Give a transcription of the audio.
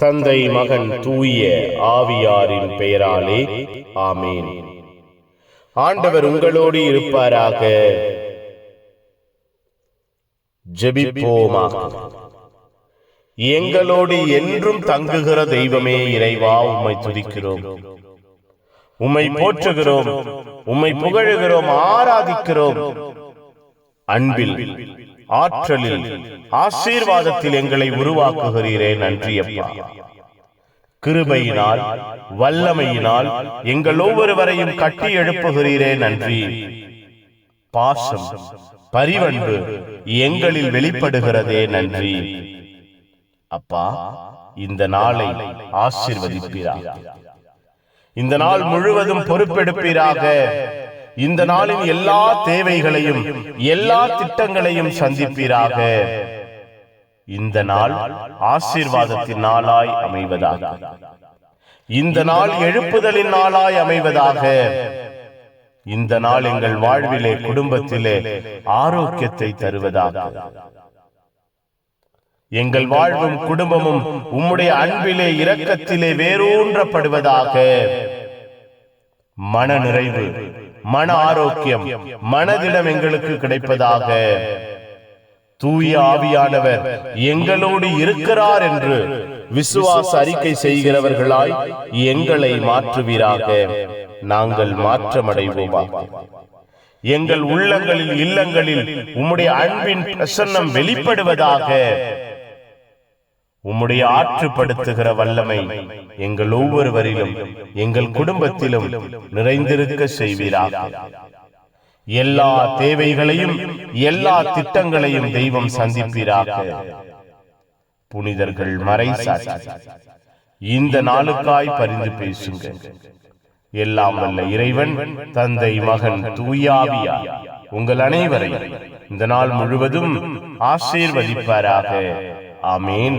தந்தை மகன் தூய ஆவியாரின் பெயராலே ஆமேன். ஆண்டவர் உங்களோடு இருப்பாராக. ஜெபிப்போமாக. எங்களோடு என்றும் தங்குகிற தெய்வமே இறைவா உம்மை துதிக்கிறோம். உம்மை போற்றுகிறோம். உம்மை புகழுகிறோம். ஆராதிக்கிறோம். அன்பில். ஆற்றலில் ஆசீர்வாதத்தில் எங்களை உருவாக்குகிறீரே நன்றி அப்பா. கிருபையினால் வல்லமையினால் எங்கள் ஒவ்வொருவரையும் கட்டி எழுப்புகிறீரே நன்றி. பாசம் பரிவன்பு எங்களில் வெளிப்படுகிறதே நன்றி. அப்பா இந்த நாளை ஆசிர்வதிப்பீராக. இந்த நாள் முழுவதும் பொறுப்பெடுப்பீராக. இந்த நாளின் எல்லா தேவைகளையும் எல்லா திட்டங்களையும் சந்திப்பீராக. இந்த நாள் ஆசீர்வாதத்தின் நாளாய் அமைவதாக. இந்த நாள் எழுப்புதலின் நாளாய் அமைவதாக. இந்த நாள் எங்கள் வாழ்விலே குடும்பத்திலே ஆரோக்கியத்தை தருவதாக. எங்கள் வாழ்வும் குடும்பமும் உம்முடைய அன்பிலே இரக்கத்திலே வேரூன்றப்படுவதாக. மன நிறைவு. மன ஆரோக்கியம் மனதிடம் எங்களுக்கு கிடைப்பதாக. தூய ஆவியானவர் எங்களோடு இருக்கிறார் என்று விசுவாச அறிக்கை செய்கிறவர்களாய் எங்களை மாற்றுவீராக. நாங்கள் மாற்றமடைவோமா எங்கள் உள்ளங்களில் இல்லங்களில் உம்முடைய அன்பின் பிரசன்னம் வெளிப்படுவதாக உம்முடைய ஆற்றுப்படுத்துகிற வல்லமை எங்கள் ஒவ்வொருவரிலும் எங்கள் குடும்பத்திலும் நிறைந்திருக்க செய்வீராக. எல்லா தேவைகளையும் எல்லா திட்டங்களையும் தெய்வம் சந்திப்பீராக. புனிதர்கள் மறை இந்த நாளுக்காய் பரிந்து பேசுங்க எல்லாம் வல்ல இறைவன் தந்தை மகன் தூயாவியா உங்கள் அனைவரை இந்த நாள் முழுவதும் ஆசீர்வதிப்பாராக. ஆமேன்.